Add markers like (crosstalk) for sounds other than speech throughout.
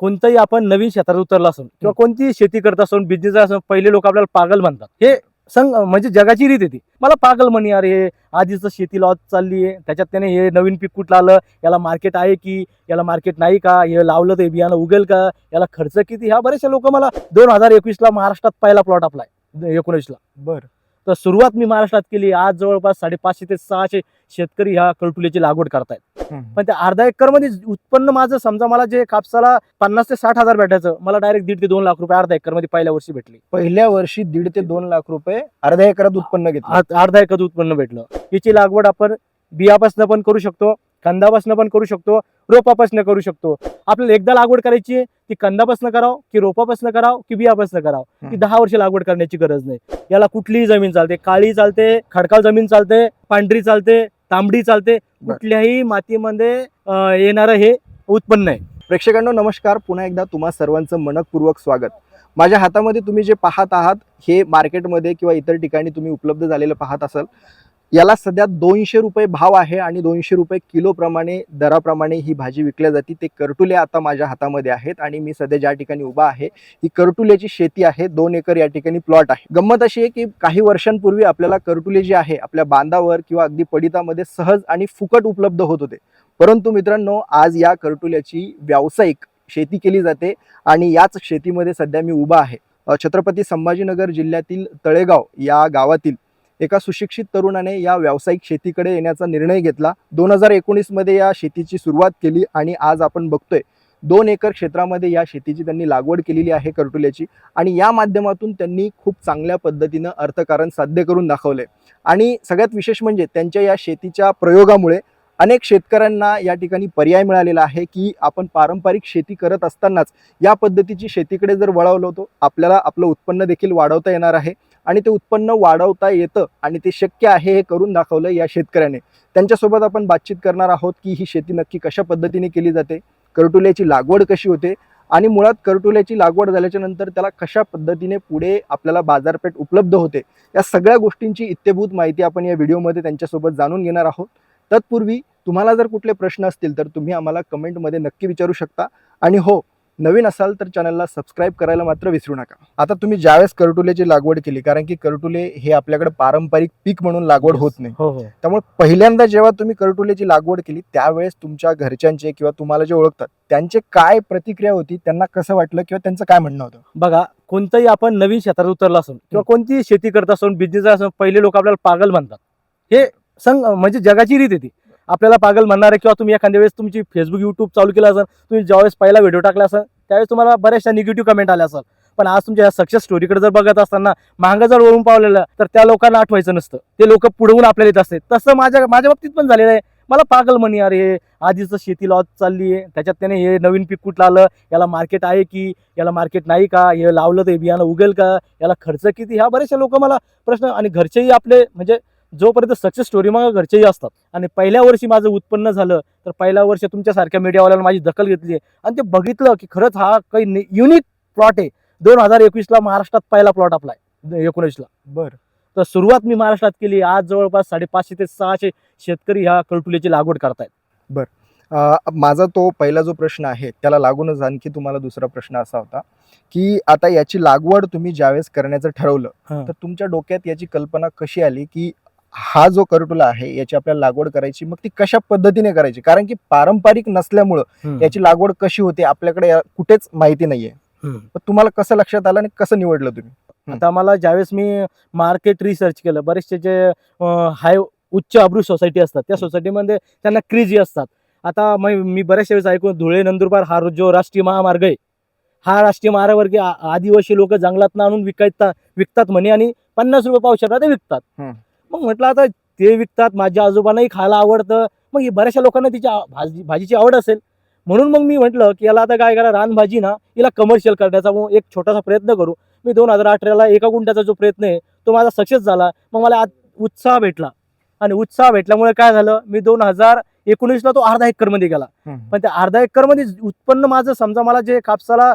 कोणतंही आपण नवीन क्षेत्रात उतरला असून किंवा कोणतीही शेती करत असून बिझनेस असून पहिले लोक आपल्याला पागल म्हणतात. हे संग म्हणजे जगाची रीत येते मला पागल म्हणे अरे हे आधीच शेती लॉस चालली आहे. त्याच्यात त्याने हे नवीन पीक कुठलं आलं? याला मार्केट आहे की? याला मार्केट नाही का? हे लावलं तर बियाणं उगेल का? याला खर्च किती? ह्या बरेचसे लोक मला दोन हजार एकवीसला महाराष्ट्रात पहिला प्लॉट आपलाय एकोणीसला. बर. तर सुरुवात मी महाराष्ट्रात केली. आज जवळपास साडेपाचशे ते सहाशे शेतकरी ह्या कळटुल्याची लागवड करतायत. पण त्या अर्धा एकरमध्ये उत्पन्न माझं समजा मला जे कापसाला पन्नास ते साठ हजार भेटायचं मला डायरेक्ट दीड ते दोन लाख रुपये अर्धा एकरमध्ये पहिल्या वर्षी भेटली. पहिल्या वर्षी दीड ते दोन लाख रुपये अर्ध्या एकरात उत्पन्न घेतलं. अर्धा एकर उत्पन्न भेटलं. याची लागवड आपण बियापासनं पण करू शकतो. कंदापासनं पण करू शकतो रोपापासनं करू शकतो. आपल्याला एकदा लागवड करायची ती कंदापासनं करावं की रोपापासनं करावं की बियापासनं करावं? ती हम्म. दहा वर्ष लागवड करण्याची गरज नाही. याला कुठलीही जमीन चालते काळी चालते खडकाळ जमीन चालते पांढरी चालते तांबडी चालते. कुठल्याही मातीमध्ये येणारं हे उत्पन्न आहे प्रेक्षकांनो नमस्कार. पुन्हा एकदा तुम्हा सर्वांचं मनपूर्वक स्वागत. माझ्या हातामध्ये तुम्ही जे पाहत आहात हे मार्केटमध्ये किंवा इतर ठिकाणी तुम्ही उपलब्ध झालेलं पाहत असाल. याला सध्या दोनशे रुपये भाव आहे आणि दोनशे रुपये किलोप्रमाणे दराप्रमाणे ही भाजी विकल्या जाते. ते करटुले आता माझ्या हातामध्ये आहेत आणि मी सध्या ज्या ठिकाणी उभा आहे ही करटुल्याची शेती आहे. दोन एकर या ठिकाणी प्लॉट आहे. गंमत अशी आहे की काही वर्षांपूर्वी आपल्याला करटुले जे आहे आपल्या बांधावर किंवा अगदी पडितामध्ये सहज आणि फुकट उपलब्ध होत होते. परंतु मित्रांनो आज या करटुल्याची व्यावसायिक शेती केली जाते आणि याच शेतीमध्ये सध्या मी उभा आहे. छत्रपती संभाजीनगर जिल्ह्यातील तळेगाव या गावातील एका सुशिक्षित तरुणाने या व्यावसायिक शेतीकडे येण्याचा निर्णय घेतला. दोन हजार एकोणीसमध्ये या शेतीची सुरुवात केली आणि आज आपण बघतोय दोन एकर क्षेत्रामध्ये या शेतीची त्यांनी लागवड केलेली आहे करटुल्याची आणि या माध्यमातून त्यांनी खूप चांगल्या पद्धतीनं अर्थकारण साध्य करून दाखवले आणि सगळ्यात विशेष म्हणजे त्यांच्या या शेतीच्या प्रयोगामुळे अनेक शेतकऱ्यांना या ठिकाणी पर्याय मिळालेला आहे की आपण पारंपरिक शेती करत असतानाच या पद्धतीची शेतीकडे जर वळवलो तर आपल्याला आपलं उत्पन्न देखील वाढवता येणार आहे. आणि ते उत्पन्न वाढवता येतं आणि ते शक्य आहे हे करून दाखवलं या शेतकऱ्याने. त्यांच्यासोबत आपण बातचीत करणार आहोत की ही शेती नक्की कशा पद्धतीने केली जाते करटुल्याची लागवड कशी होते आणि मुळात करटुल्याची लागवड झाल्याच्यानंतर त्याला कशा पद्धतीने पुढे आपल्याला बाजारपेठ उपलब्ध होते या सगळ्या गोष्टींची इत्यभूत माहिती आपण या व्हिडिओमध्ये त्यांच्यासोबत जाणून घेणार आहोत. तत्पूर्वी तुम्हाला जर कुठले प्रश्न असतील तर तुम्ही आम्हाला कमेंटमध्ये नक्की विचारू शकता. आणि हो नवीन असाल तर चॅनलला सबस्क्राईब करायला मात्र विसरू नका. आता तुम्ही ज्यावेळेस करटुल्याची लागवड केली कारण की करटुले हे आपल्याकडे पारंपरिक पीक म्हणून लागवड होत नाही. हो हो. त्यामुळे पहिल्यांदा जेव्हा तुम्ही करटुल्याची लागवड केली त्यावेळेस तुमच्या घरच्यांचे किंवा तुम्हाला जे ओळखतात त्यांचे काय प्रतिक्रिया होती त्यांना कसं वाटलं किंवा त्यांचं काय म्हणणं होतं? बघा कोणतंही आपण नवीन क्षेत्रात उतरला असून किंवा कोणतीही शेती करत असून बिझनेस असून पहिले लोक आपल्याला पागल म्हणतात. हे संग म्हणजे जगाची रीत येते आपल्याला पागल म्हणणार किंवा तुम्ही एखाद्या वेळेस तुमची फेसबुक युट्यूब चालू केलं असेल तुम्ही ज्यावेळेस पहिला व्हिडिओ टाकला असेल त्यावेळेस तुम्हाला बऱ्याचशा निगेटिव्ह कमेंट आल्या असेल. पण आज तुमच्या सक्सेस स्टोरीकडे जर बघत असताना महागा जर वरून पावलेलं तर त्या लोकांना आठवायचं नसतं. ते लोक पुढवून आपल्याला येत असते तसं माझ्या माझ्या बाबतीत पण झालेलं आहे. मला पागल म्हणे अरे हे आधीच शेती लॉस चालली आहे. त्याच्यात त्याने हे नवीन पीक कुठलं आलं? याला मार्केट आहे की? याला मार्केट नाही का? हे लावलं तर हे बियाणं उगेल का? याला खर्च किती? ह्या बरेचशा लोक मला प्रश्न आणि घरचेही आपले म्हणजे जोपर्यंत सक्सेस स्टोरी मग घरचेही असतात आणि पहिल्या वर्षी माझं उत्पन्न झालं तर पहिल्या वर्षी तुमच्यासारख्या मीडियावाल्यांना माझी दखल घेतली आहे. आणि ते बघितलं की खरंच हा काही युनिक प्लॉट आहे. दोन हजार एकवीसला महाराष्ट्रात पहिला प्लॉट आपला आहे. एकोणीसला. बरं. तर सुरुवात मी महाराष्ट्रात केली. आज जवळपास साडेपाचशे ते सहाशे शेतकरी ह्या कळटुल्याची लागवड करतायत. अ, माझा तो पहिला जो प्रश्न आहे त्याला लागूनच आणखी तुम्हाला दुसरा प्रश्न असा होता की आता याची लागवड तुम्ही ज्यावेळेस करण्याचं ठरवलं. तर तुमच्या डोक्यात याची कल्पना कशी आली की हा जो करटुला आहे याची आपल्याला लागवड करायची मग ती कशा पद्धतीने करायची? कारण की पारंपरिक नसल्यामुळं याची लागवड कशी होते आपल्याकडे कुठेच माहिती नाहीये. तुम्हाला कसं लक्षात आलं आणि कसं निवडलं तुम्ही? आता मला ज्यावेळेस मी मार्केट रिसर्च केलं बरेचसे जे हाय उच्च अब्रू सोसायटी असतात त्या सोसायटीमध्ये त्यांना क्रेझी असतात. आता मी मी बऱ्याचशा वेळेस ऐकून धुळे नंदुरबार हा जो राष्ट्रीय महामार्ग आहे हा राष्ट्रीय महामार्ग आदिवासी लोक जंगलात आणून विकायता विकतात म्हणे आणि पन्नास रुपये पावशेरला ते विकतात. मग म्हटलं आता ते विकतात माझ्या आजोबांनाही खायला आवडतं. मग ही बऱ्याचशा लोकांना तिची आ- भाजी भाजीची आवड असेल. म्हणून मग मी म्हटलं की याला आता काय करा रानभाजी ना हिला कमर्शियल करण्याचा मग एक छोटासा प्रयत्न करू. मी दोन हजार अठराला एका गुंठ्याचा जो प्रयत्न आहे तो माझा सक्सेस झाला. मग मला आत उत्साह भेटला. आणि उत्साह भेटल्यामुळे काय झालं मी दोन हजार एकोणीसला तो अर्धा एकरमध्ये गेला पण त्या अर्धा एकरमध्ये उत्पन्न माझं समजा मला जे कापसाला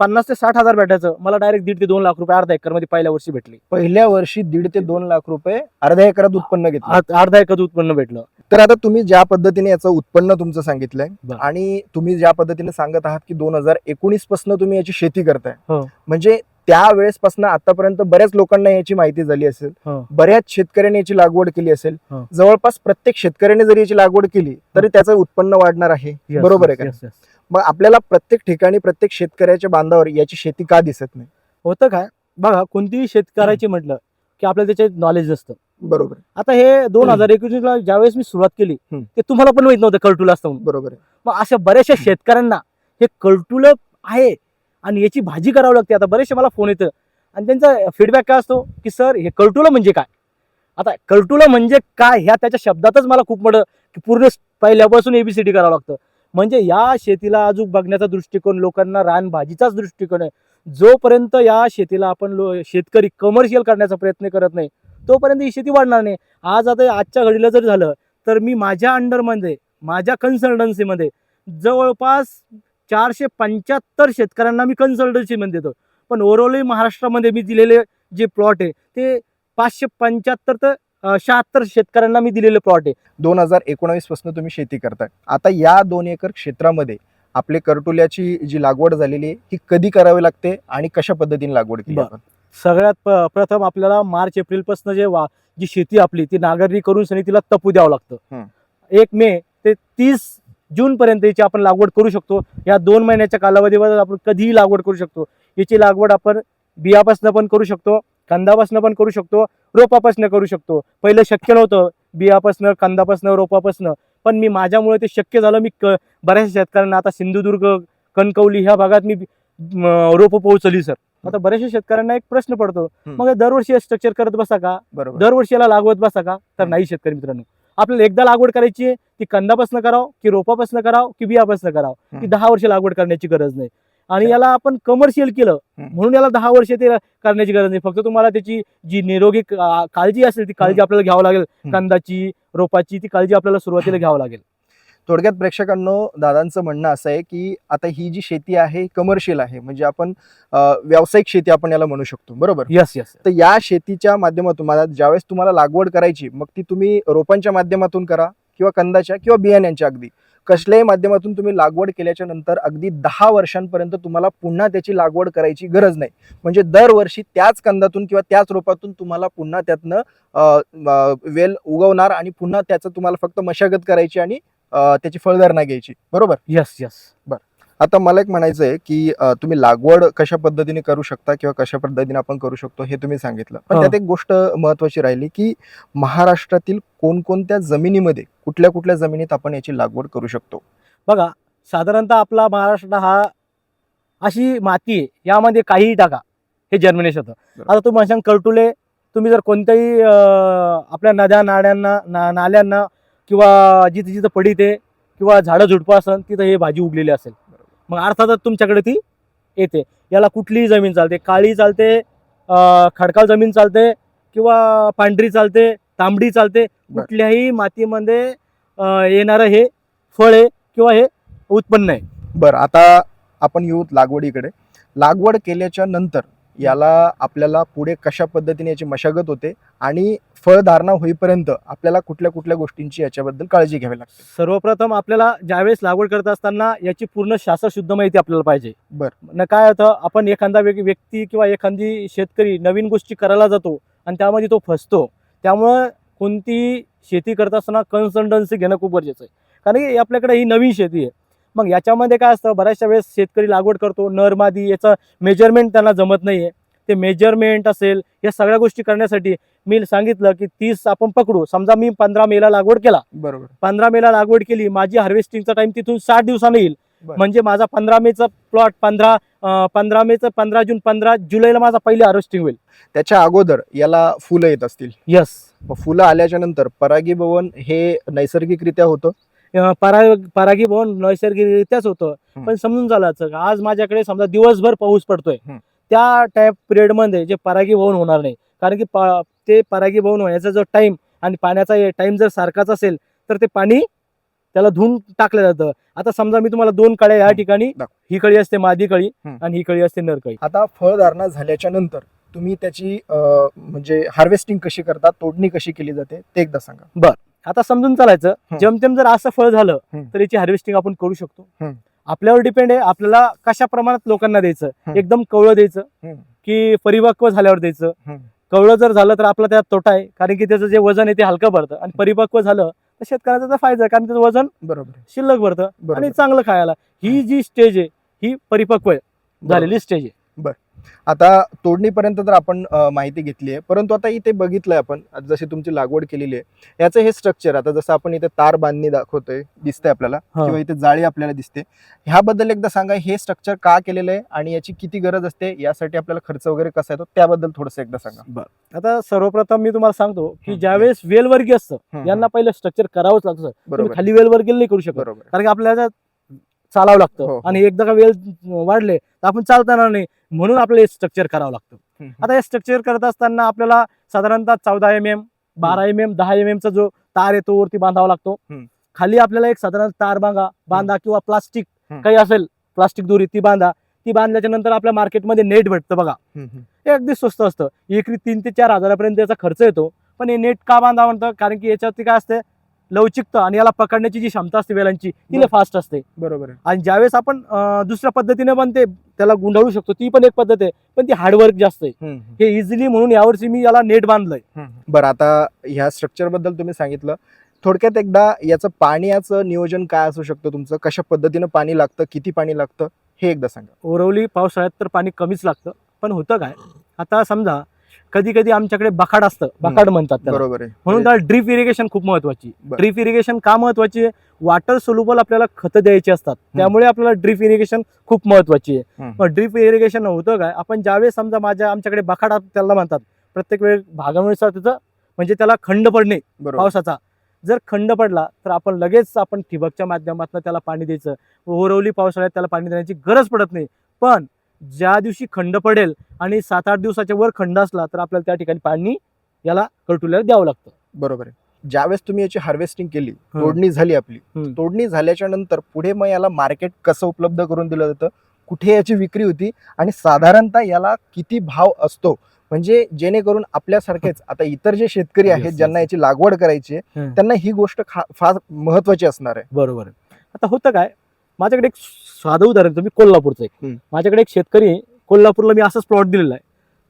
पन्नास ते साठ हजार भेटायचं मला डायरेक्ट दीड ते दोन लाख रुपये अर्धा एकरमध्ये पहिल्या वर्षी भेटली पहिल्या वर्षी दीड ते दोन लाख रुपये अर्ध्या एकरात उत्पन्न घेतलं अर्ध- अर्धा एकर उत्पन्न भेटलं तर आता तुम्ही ज्या पद्धतीने याचं उत्पन्न तुमचं सांगितलंय बरं. आणि तुम्ही ज्या पद्धतीने सांगत आहात की दोन हजार एकोणीसपासून तुम्ही याची शेती करताय हो. म्हणजे त्यावेळेस पासून आतापर्यंत बऱ्याच लोकांना याची माहिती झाली असेल हो. बऱ्याच शेतकऱ्यांनी याची लागवड केली असेल हो. जवळपास प्रत्येक शेतकऱ्याने जरी याची लागवड केली तरी त्याचं उत्पन्न वाढणार आहे Yes, बरोबर yes, आहे का yes, yes. मग आपल्याला प्रत्येक ठिकाणी प्रत्येक शेतकऱ्याच्या बांधावर याची शेती का दिसत नाही? होतं काय? बघा कोणतीही शेतकऱ्याची म्हटलं की आपल्याला त्याचे नॉलेज नसतं बरोबर. आता हे दोन हजार एकोणीसला ज्यावेळेस मी सुरुवात केली. ते तुम्हाला पण माहीत नव्हतं कळटुला असतं बरोबर. मग अशा बऱ्याचशा शेतकऱ्यांना हे कळटुलं आहे आणि याची भाजी करावी लागते. आता बरेचसे मला फोन येतं आणि त्यांचा फीडबॅक काय असतो की सर हे कळटुलं म्हणजे काय? आता कळटुलं म्हणजे काय ह्या त्याच्या शब्दातच मला खूप मोठं की पूर्ण पहिल्यापासून एबीसीडी करावं लागतं. म्हणजे या शेतीला अजून बघण्याचा दृष्टिकोन लोकांना रानभाजीचाच दृष्टिकोन आहे. जोपर्यंत या शेतीला आपण लो शेतकरी कमर्शियल करण्याचा प्रयत्न करत नाही तोपर्यंत ही शेती वाढणार नाही. आज आता आजच्या घडीला जर झालं तर मी माझ्या अंडरमध्ये माझ्या कन्सल्टन्सीमध्ये जवळपास चारशे पंच्याहत्तर शेतकऱ्यांना मी कन्सल्टन्सीमध्ये देतो. पण ओरोली महाराष्ट्रामध्ये मी दिलेले जे प्लॉट आहे ते पाचशे पंच्याहत्तर तर शहात्तर शेतकऱ्यांना मी दिलेले प्लॉट आहे. दोन हजार एकोणावीसपासून तुम्ही शेती करताय. आता या दोन एकर क्षेत्रामध्ये आपले करटुल्याची जी लागवड झालेली आहे ही कधी करावी लागते आणि कशा पद्धतीने लागवड केली. आपण? सगळ्यात प्रथम आपल्याला मार्च एप्रिलपासून जे वा जी शेती आपली ती नांगरणी करून सनी तिला तपू द्यावं लागतं. एक मे ते तीस जून पर्यंत याची आपण लागवड करू शकतो. या दोन महिन्याच्या कालावधीमध्ये आपण कधीही लागवड करू शकतो. याची लागवड आपण बियापासनं पण करू शकतो. कंदापासनं पण करू शकतो रोपापासनं करू शकतो. पहिलं शक्य नव्हतं बियापासनं कंदापासनं रोपापासनं. पण मी माझ्यामुळे ते शक्य झालं मी क बऱ्याचशा शेतकऱ्यांना आता सिंधुदुर्ग कणकवली ह्या भागात मी रोपं पोहोचली सर. आता बऱ्याचशा शेतकऱ्यांना एक प्रश्न पडतो. मग दरवर्षी स्ट्रक्चर करत बसा का? बरोबर. दरवर्षी याला लागवत बसा का? तर. नाही शेतकरी मित्रांनो. आपल्याला एकदा लागवड करायची आहे ती कंदापासनं करावं की रोपापासनं करावं की बियापासनं करावं. ती दहा वर्ष लागवड करण्याची गरज नाही. आणि. याला आपण कमर्शियल केलं. म्हणून याला दहा वर्ष ते करण्याची गरज नाही फक्त तुम्हाला त्याची जी निरोगी काळजी असेल ती काळजी. आपल्याला घ्यावं लागेल. कंदाची रोपाची ती काळजी आपल्याला सुरुवातीला घ्यावं लागेल (clears throat) थोडक्यात प्रेक्षकांनो दादांचं म्हणणं असं आहे की आता ही जी शेती आहे कमर्शियल आहे म्हणजे आपण व्यावसायिक शेती आपण याला म्हणू शकतो बरोबर यस यस तर या शेतीच्या माध्यमातून मला ज्यावेळेस तुम्हाला लागवड करायची मग ती तुम्ही रोपांच्या माध्यमातून करा किंवा कंदाच्या किंवा बियाण्यांच्या अगदी कसल्याही माध्यमातून तुम्ही लागवड केल्याच्यानंतर अगदी दहा वर्षांपर्यंत तुम्हाला पुन्हा त्याची लागवड करायची गरज नाही. म्हणजे दरवर्षी त्याच कंदातून किंवा त्याच रोपातून तुम्हाला पुन्हा त्यातनं वेल उगवणार आणि पुन्हा त्याचं तुम्हाला फक्त मशागत करायची आणि त्याची फळधारणा घ्यायची. बरोबर? यस यस आता मला एक म्हणायचं आहे की तुम्ही लागवड कशा पद्धतीने करू शकता किंवा कशा पद्धतीने आपण करू शकतो हे तुम्ही सांगितलं पण. त्यात एक गोष्ट महत्वाची राहिली की महाराष्ट्रातील कोणकोणत्या जमिनीमध्ये कुठल्या कुठल्या जमिनीत आपण याची लागवड करू शकतो बघा साधारणतः आपला महाराष्ट्र हा अशी माती आहे यामध्ये काहीही टाका हे जर्मिनेशन होतं. आता तुम्ही म्हणशाल कळटुले तुम्ही जर कोणत्याही आपल्या नद्या नाड्यांना ना नाल्यांना किंवा जिथे जिथं पडीत आहे किंवा झाडं झुडपं असेल तिथं हे भाजी उगलेली असेल मग अर्थातच तुमच्याकडे ती येते. याला कुठलीही जमीन चालते. काळी चालते खडकाळ जमीन चालते किंवा पांढरी चालते तांबडी चालते कुठल्याही मातीमध्ये येणारं हे फळ आहे किंवा हे उत्पन्न आहे. बरं आता आपण येऊ लागवडीकडे. लागवड केल्याच्यानंतर याला आपल्याला पुढे कशा पद्धतीने याची मशागत होते आणि फळधारणा होईपर्यंत आपल्याला कुठल्या कुठल्या गोष्टींची याच्याबद्दल काळजी घ्यावी लागते? सर्वप्रथम आपल्याला ज्यावेळेस लागवड करत असताना याची पूर्ण शास्त्रशुद्ध माहिती आपल्याला पाहिजे. बरं. न काय होतं आपण एखादा व्यक्- व्यक्ती किंवा एखादी शेतकरी नवीन गोष्टी करायला जातो आणि त्यामध्ये तो फसतो. त्यामुळं कोणती शेती करत असताना कन्सल्टन्सी घेणं खूप गरजेचं आहे. कारण की आपल्याकडे ही नवीन शेती आहे. मग याच्यामध्ये काय असतं बऱ्याचशा वेळेस शेतकरी लागवड करतो नर मादी याचं मेजरमेंट त्यांना जमत नाही आहे ते मेजरमेंट असेल या सगळ्या गोष्टी करण्यासाठी मी सांगितलं की तीस आपण पकडू. समजा मी पंधरा मेला लागवड केला. बरोबर. पंधरा मेला लागवड केली माझी हार्वेस्टिंगचा टाइम तिथून साठ दिवसानं येईल. म्हणजे माझा पंधरा मेचा प्लॉट पंधरा पंधरा मेचं पंधरा जून पंधरा जुलैला माझा पहिले हार्वेस्टिंग होईल. त्याच्या अगोदर याला फुलं येत असतील. यस फुलं आल्याच्यानंतर परागीभवन हे नैसर्गिकरित्या होतं? परागी भवन नैसर्गिकरित्याच होतं. पण समजून झालं आज माझ्याकडे समजा दिवसभर पाऊस पडतोय. त्या टाइप पिरियडमध्ये जे परागी भवन होणार नाही कारण की ते परागी भवन होण्याचा जो टाइम आणि पाण्याचा टाइम जर सारखाच असेल तर ते पाणी त्याला धुवून टाकलं जातं आता समजा मी तुम्हाला दोन कळ्या या. ठिकाणी. ही कळी असते मादी कळी. आणि ही कळी असते नर कळी आता फळधारणा झाल्याच्यानंतर तुम्ही त्याची म्हणजे हार्वेस्टिंग कशी करता तोडणी कशी केली जाते ते एकदा सांगा आता समजून चालायचं. जेमतेम जर असं फळ झालं. तर याची हार्वेस्टिंग आपण करू शकतो. आपल्यावर डिपेंड आहे आपल्याला कशा प्रमाणात लोकांना द्यायचं. एकदम कवळं द्यायचं. की परिपक्व झाल्यावर द्यायचं. कवळं जर झालं तर आपला त्यात तोटा आहे कारण की त्याचं जे वजन आहे ते हलकं पडतं आणि परिपक्व झालं तर शेतकऱ्याचा त्याचा फायदा आहे कारण त्याचं वजन बरोबर. शिल्लक भरतं आणि चांगलं खायला ही जी स्टेज आहे ही परिपक्व. झालेली स्टेज आहे आता तोडणीपर्यंत तर आपण माहिती घेतली आहे. परंतु आता इथे बघितलंय आपण आता जशी तुमची लागवड केलेली आहे याचं हे स्ट्रक्चर आता जसं आपण इथे तार बांधणी दाखवतोय दिसतंय आपल्याला हा. किंवा इथे जाळी आपल्याला दिसते ह्याबद्दल एकदा सांगा हे स्ट्रक्चर का केलेलं आहे आणि याची किती गरज असते यासाठी आपल्याला खर्च वगैरे कसा येतो त्याबद्दल थोडंसं एकदा सांगा. आता सर्वप्रथम मी तुम्हाला सांगतो की हं. ज्यावेळेस वेलवर्गीय असतं हं, यांना पहिलं स्ट्रक्चर करावंच लागतं खाली वेलवर्गीय नाही करू शकत. कारण की आपल्याला चालावं हो, लागतं हो. आणि एकदा का वेळ वाढले तर आपण चालता येणार नाही. म्हणून आपल्याला स्ट्रक्चर करावं लागतं. आता हे स्ट्रक्चर करत असताना आपल्याला साधारणतः चौदा एम एम बारा एम एम दहा एम एम चा जो तार येतो वरती बांधावा लागतो. खाली आपल्याला एक साधारण तार बांधा बांधा किंवा प्लास्टिक. काही असेल प्लास्टिक दोरी ती बांधा. ती बांधल्याच्या नंतर आपल्या मार्केटमध्ये नेट भेटतं बघा. हे अगदी स्वस्त असतं. एकरी तीन ते चार हजारापर्यंत याचा खर्च येतो. पण हे नेट का बांधा म्हणतं? कारण की याच्यावरती काय असते? लवचिकता आणि याला पकडण्याची जी क्षमता असते वेलांची ती. फास्ट असते. बरोबर आणि ज्यावेळेस आपण दुसऱ्या पद्धतीने पण ते त्याला गुंडाळू शकतो ती पण एक पद्धत आहे. पण ती हार्डवर्क जास्त आहे. हे इझिली म्हणून यावर्षी मी याला नेट बांधलंय. बरं आता ह्या स्ट्रक्चरबद्दल तुम्ही सांगितलं. थोडक्यात एकदा याचं पाण्याचं नियोजन काय असू शकतं तुमचं? कशा पद्धतीनं पाणी लागतं? किती पाणी लागतं? हे एकदा सांगा. ओरवली पावसाळ्यात तर पाणी कमीच लागतं. पण होतं काय? आता समजा कधी कधी आमच्याकडे बखाड असतं. बखाड म्हणतात त्याला. बरोबर आहे. म्हणून त्याला ड्रीप इरिगेशन खूप महत्वाची. बरं. ड्रीप इरिगेशन का महत्वाची आहे? वॉटर सोल्युबल आपल्याला खतं द्यायची असतात. त्यामुळे आपल्याला ड्रीप इरिगेशन खूप महत्वाची आहे. हम्म. मग ड्रीप इरिगेशन होतं काय? आपण ज्यावेळेस समजा माझ्या आमच्याकडे बखाड त्याला म्हणतात. प्रत्येक वेळ भागामुळे त्याचं म्हणजे त्याला खंड पडणे बरोबर. पावसाचा. जर खंड पडला तर आपण लगेच आपण ठिबकच्या माध्यमातून त्याला पाणी द्यायचं. ओरवली पावसाळ्यात त्याला पाणी देण्याची गरज पडत नाही. पण ज्या दिवशी खंड पडेल आणि सात आठ दिवसाच्या वर खंड असला तर आपल्याला त्या ठिकाणी पाणी याला कटुल्याला द्यावं लागतं बरोबर आहे ज्यावेळेस तुम्ही याची हार्वेस्टिंग केली. तोडणी झाली आपली. तोडणी झाल्याच्यानंतर पुढे मग याला मार्केट कसं उपलब्ध करून दिलं जातं कुठे याची विक्री होती आणि साधारणतः याला किती भाव असतो म्हणजे जेणेकरून आपल्यासारखेच आता इतर जे शेतकरी आहेत. ज्यांना याची लागवड करायची आहे. त्यांना ही गोष्ट फार महत्वाची असणार आहे बरोबर आता होतं काय माझ्याकडे एक साधं उदाहरण तुम्ही कोल्हापूरचं एक. माझ्याकडे एक शेतकरी कोल्हापूरला मी असंच प्लॉट दिलेला आहे.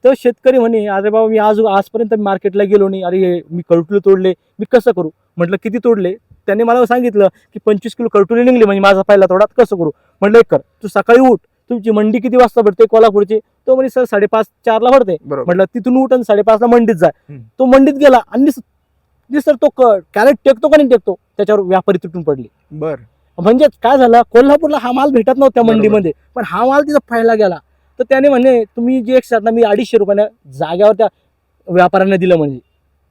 तर शेतकरी म्हणे अरे बाबा मी आज आजपर्यंत मार्केटला गेलो नाही. अरे हे मी कळटुले तोडले. मी कसं करू? म्हटलं किती तोडले? त्यांनी मला सांगितलं की पंचवीस किलो कळटुले निघले म्हणजे माझा पहिला तोडा कसं करू? म्हटलं एक कर. तू सकाळी उठ. तुमची मंडी किती वाजता भरते कोल्हापूरची? तो म्हणे सर साडेपाच चारला भरते. म्हटलं तिथून उठ आणि साडेपाचला मंडीत जाय. तो मंडीत गेला आणि सर तो कॅरेट टेकतो का नाही टेकतो त्याच्यावर व्यापारी तुटून पडले. बर. म्हणजे काय झालं कोल्हापूरला हा माल भेटत नव्हता. मंडीमध्ये. पण हा माल तिथं फायला गेला. तर त्याने म्हणे तुम्ही जे एक ना मी अडीचशे रुपयानं जाग्यावर त्या व्यापाऱ्यांना दिलं म्हणजे.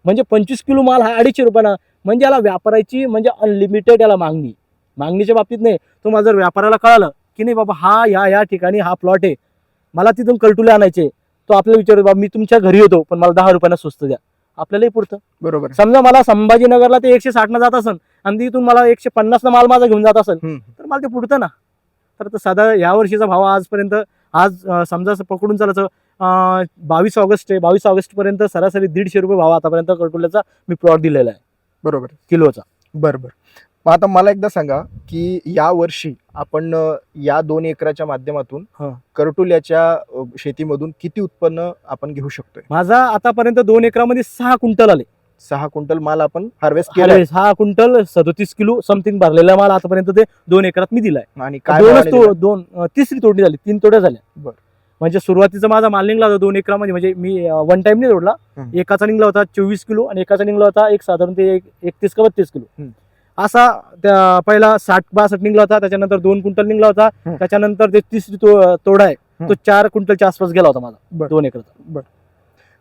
म्हणजे पंचवीस किलो माल हा अडीचशे रुपयानं. म्हणजे याला व्यापाराची म्हणजे अनलिमिटेड याला मागणी. मागणीच्या बाबतीत नाही. तुम्हाला जर व्यापाऱ्याला कळालं की नाही बाबा हा या या ठिकाणी हा प्लॉट आहे. मला तिथून कलटुले आणायचे. तो आपल्याला विचारतो बाबा मी तुमच्या घरी येतो पण मला दहा रुपयानं स्वस्त द्या. आपल्यालाही पुरतं. बरोबर. समजा मला संभाजीनगरला ते एकशे साठनं जात असेल आणि तिथून मला एकशे पन्नासनं माल माझा घेऊन जात असेल. तर मला ते पुरतं ना. तर तो साधा या वर्षीचा भाव आजपर्यंत आज समजा पकडून चालायचं अं, बावीस ऑगस्ट आहे बावीस ऑगस्ट पर्यंत सरासरी दीडशे रुपये भाव आतापर्यंत कटुल्याचा मी प्लॉट दिलेला आहे. बरोबर. किलोचा. बर बर. मग आता मला एकदा सांगा की या वर्षी आपण या दोन एकराच्या माध्यमातून. करटुल्याच्या शेतीमधून किती उत्पन्न आपण घेऊ शकतोय माझा आतापर्यंत दोन एकरामध्ये सहा क्विंटल आले सहा क्विंटल माल आपण हार्वेस्ट केला सहा क्विंटल सदोतीस किलो समथिंग भरलेला माल आतापर्यंत ते दोन एकरात मी दिलाय आणि काय? दोन तिसरी तोडणी झाली तीन तोड्या झाल्या बरं. म्हणजे सुरुवातीचा माझा माल निघला होता दोन एकरामध्ये म्हणजे मी वन टाइम नाही तोडला. एकाचा निघला होता चोवीस किलो आणि एकाचा निघला होता एक साधारण ते एक- एकतीस का बत्तीस किलो. असा त्या पहिला साठ बासष्ट निघला होता त्याच्यानंतर दोन क्विंटल निघला होता. त्याच्यानंतर ते तिसरी तो- तोडा आहे तो. चार क्विंटलच्या आसपास गेला होता माझा बरं. दोन एकरचा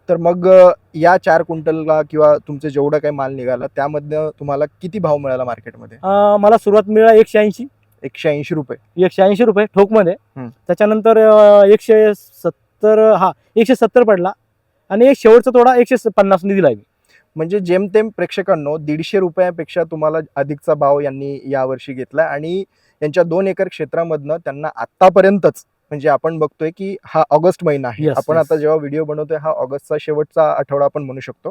तर मग अ, या चार क्विंटलला किंवा तुमचे जेवढा काही माल निघाला त्यामधनं तुम्हाला किती भाव मिळाला मार्केटमध्ये अं, मला सुरुवात मिळाला एकशे ऐंशी एकशे ऐंशी रुपये एकशे ऐंशी रुपये ठोकमध्ये हम्म. त्याच्यानंतर अं, एकशे सत्तर हा एकशे सत्तर पडला आणि एक शेवटचा तोडा एकशे पन्नास दिला मी म्हणजे जेमतेम प्रेक्षकांनो दीडशे रुपयापेक्षा तुम्हाला अधिकचा भाव यांनी यावर्षी घेतला आणि यांच्या दोन एकर क्षेत्रामधनं त्यांना आतापर्यंतच म्हणजे आपण बघतोय की हा ऑगस्ट महिना आहे. Yes, आपण yes. आता जेव्हा व्हिडिओ बनवतोय हा ऑगस्टचा शेवटचा आठवडा आपण म्हणू शकतो.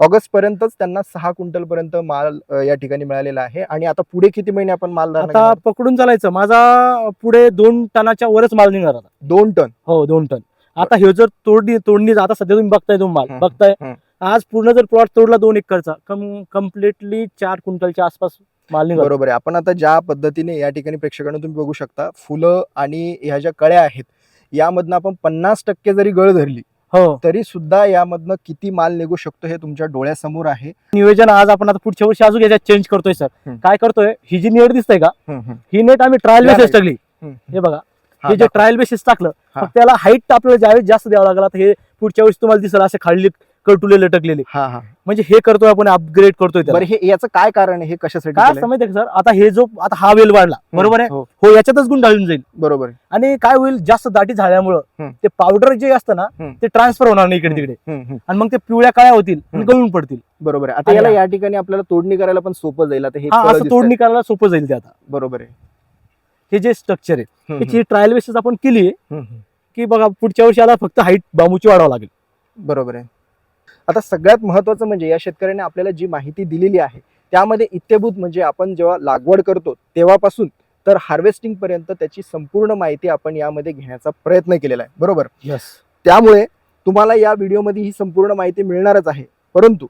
ऑगस्ट पर्यंतच त्यांना सहा क्विंटल पर्यंत माल या ठिकाणी मिळालेला आहे आणि आता पुढे किती महिने आपण माल आता? पकडून चालायचं. माझा पुढे दोन टनाच्या वरच माल निघणार आता. दोन टन? हो दोन टन. आता हे जर तोडणी तोडणी आता सध्या तुम्ही बघताय तुम्ही माल. बघताय. आज पूर्ण जर प्लॉट तोडला दोन एकरचा कम कम्प्लिटली चार क्विंटलच्या आसपास माल बरोबर आहे. आपण आता ज्या पद्धतीने या ठिकाणी प्रेक्षकांना तुम्ही बघू शकता फुलं आणि ह्या ज्या कळ्या आहेत यामधनं आपण पन्नास टक्के जरी गळ धरली हो. तरी सुद्धा यामधनं किती माल निघू शकतो हे तुमच्या डोळ्यासमोर आहे. नियोजन आज आपण आता पुढच्या वर्षी अजून याच्यात चेंज करतोय सर. काय करतोय? ही जी नेट दिसतंय का? ही नेट आम्ही ट्रायल बेसिस. टाकली. हे बघा. हा, जे. ट्रायल बेसिस टाकलं त्याला हाईट आपल्याला ज्यावेळेस जास्त द्यावं लागला तर हे पुढच्या वर्षी तुम्हाला दिसेल असे खाली कटुले लटकलेले. हा हा. म्हणजे हे करतोय आपण अपग्रेड करतोय त्याला. बरं हे याचं काय कारण आहे? हे कशासाठी काय केलंय? का सर? आता हे जो आता हा वेल वाढला बरोबर आहे? हो, हो याच्यातच गुंडाळून जाईल. बरोबर आहे. आणि काय होईल जास्त दाटी झाल्यामुळं हम्म. ते पावडर जे असतं ना हम्म. ते ट्रान्सफर होणार नाही इकडे तिकडे. हम्म, हम्म, आणि मग ते पिवळ्या काळ्या होतील आणि हम्म. गळून पडतील. बरोबर आहे. आता आणि याला या ठिकाणी आपल्याला तोडणी करायला पण सोपं जाईल. आता हे हा असं. तोडणी करायला सोपं जाईल ते आता. बरोबर आहे. हे जे स्ट्रक्चर आहे हम्म, त्याची ट्रायल बेसिस आपण केली आहे हम्म, हम्म. की बघा पुढच्या वर्षी आता फक्त हाईट बांबूची वाढवावं लागेल. बरोबर आहे. आता सगळ्यात महत्वाचं म्हणजे या शेतकऱ्याने आपल्याला जी माहिती दिलेली आहे त्यामध्ये इत्यभूत म्हणजे आपण जेव्हा लागवड करतो तेव्हापासून तर हार्वेस्टिंग पर्यंत त्याची संपूर्ण माहिती आपण यामध्ये घेण्याचा प्रयत्न केलेला आहे. बरोबर? यस त्यामुळे तुम्हाला या व्हिडिओमध्ये ही संपूर्ण माहिती मिळणारच आहे. परंतु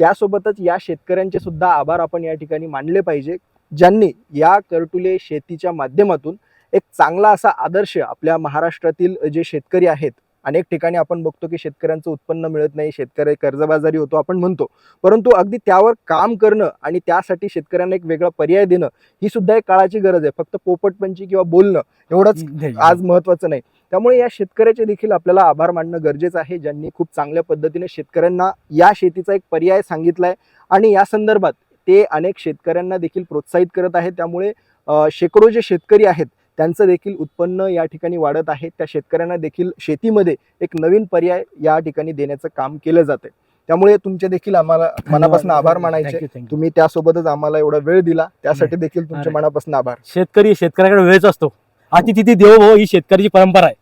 त्यासोबतच या शेतकऱ्यांचे सुद्धा आभार आपण या ठिकाणी मानले पाहिजे ज्यांनी या करटुले शेतीच्या माध्यमातून एक चांगला असा आदर्श आपल्या महाराष्ट्रातील जे शेतकरी आहेत अनेक ठिकाणी आपण बघतो की शेतकऱ्यांचं उत्पन्न मिळत नाही शेतकरी कर्जबाजारी होतो आपण म्हणतो. परंतु अगदी त्यावर काम करणं आणि त्यासाठी शेतकऱ्यांना एक वेगळा पर्याय देणं ही सुद्धा एक काळाची गरज आहे. फक्त पोपटपंची किंवा बोलणं एवढंच आज महत्वाचं नाही. त्यामुळे या शेतकऱ्याचे देखील आपल्याला आभार मानणं गरजेचं आहे. ज्यांनी खूप चांगल्या पद्धतीने शेतकऱ्यांना या शेतीचा एक पर्याय सांगितलाय आणि या संदर्भात ते अनेक शेतकऱ्यांना देखील प्रोत्साहित करत आहेत. त्यामुळे शेकडो जे शेतकरी आहेत त्यांचं देखील उत्पन्न या ठिकाणी वाढत आहे. त्या शेतकऱ्यांना देखील शेतीमध्ये एक नवीन पर्याय या ठिकाणी देण्याचं काम केलं जाते त्यामुळे तुमचे देखील आम्हाला मनापासून आभार मानायचे. तुम्ही त्यासोबतच आम्हाला एवढा वेळ दिला. त्यासाठी देखील तुमच्या. मनापासून आभार. शेतकरी शेतकऱ्याकडे वेळच असतो. अति तिथे देव ही शेतकऱ्याची परंपरा आहे.